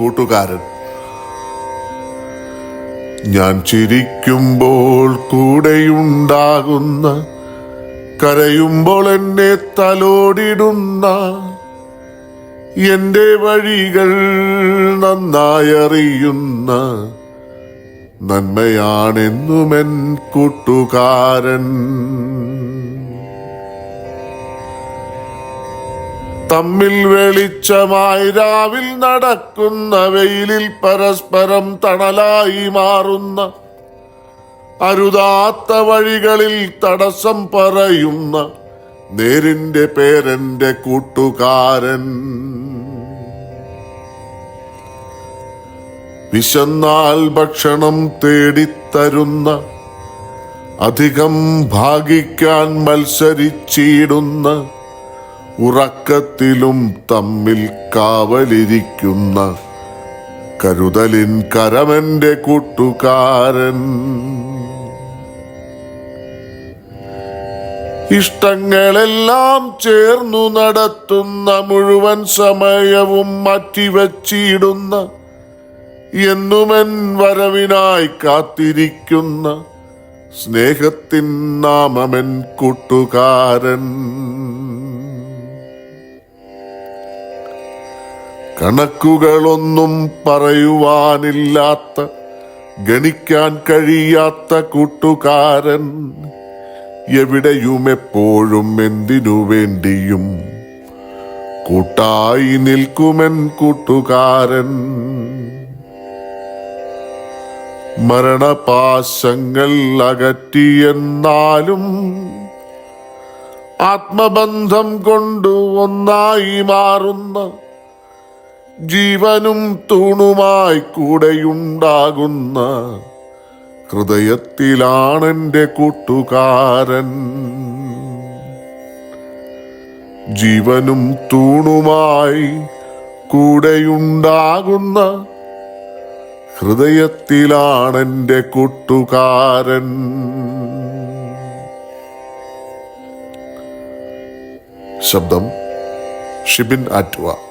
കൂട്ടുകാരൻ. ഞാൻ ചിരിക്കുമ്പോൾ കൂടെയുണ്ടാകുന്ന കരയുമ്പോൾ എന്നെ തലോടിടുന്ന എന്റെ വഴികൾ നന്നായി അറിയുന്ന നന്മയാണെന്നുമെൻ കൂട്ടുകാരൻ. തമ്മിൽ വെളിച്ചമായി രാവിൽ നടക്കുന്ന വെയിലിൽ പരസ്പരം തണലായി മാറുന്ന അരുതാത്ത വഴികളിൽ തടസ്സം പറയുന്ന നേരിന്റെ പേരന്റെ കൂട്ടുകാരൻ. വിശന്നാൽ ഭക്ഷണം തേടിത്തരുന്ന അധികം ഭാഗിക്കാൻ മത്സരിച്ചിടുന്ന ഉറക്കത്തിലും തമ്മിൽ കാവലിരിക്കുന്ന കരുതലിൻ കരമന്റെ കൂട്ടുകാരൻ. ഇഷ്ടങ്ങളെല്ലാം ചേർന്നു നടത്തുന്ന മുഴുവൻ സമയവും മാറ്റിവച്ചിടുന്ന എന്നുമെൻ വരവിനായി കാത്തിരിക്കുന്ന സ്നേഹത്തിൻ നാമമെൻ കൂട്ടുകാരൻ. കണക്കുകളൊന്നും പറയുവാനില്ലാത്ത ഗണിക്കാൻ കഴിയാത്ത കൂട്ടുകാരൻ എവിടെയും എപ്പോഴും എന്തിനു വേണ്ടിയും കൂട്ടായി നിൽക്കുമെൻ കൂട്ടുകാരൻ. മരണപാശങ്ങൾ അകറ്റിയെന്നാലും ആത്മബന്ധം കൊണ്ടു ഒന്നായി മാറുന്ന ജീവനും തൂണുമായി കൂടെയുണ്ടാകുന്ന ഹൃദയത്തിലാണെന്റെ കൂട്ടുകാരൻ. ജീവനും തൂണുമായി കൂടെയുണ്ടാകുന്ന ഹൃദയത്തിലാണെന്റെ കൂട്ടുകാരൻ. ശബ്ദം ഷിബിൻ ആറ്റുവ.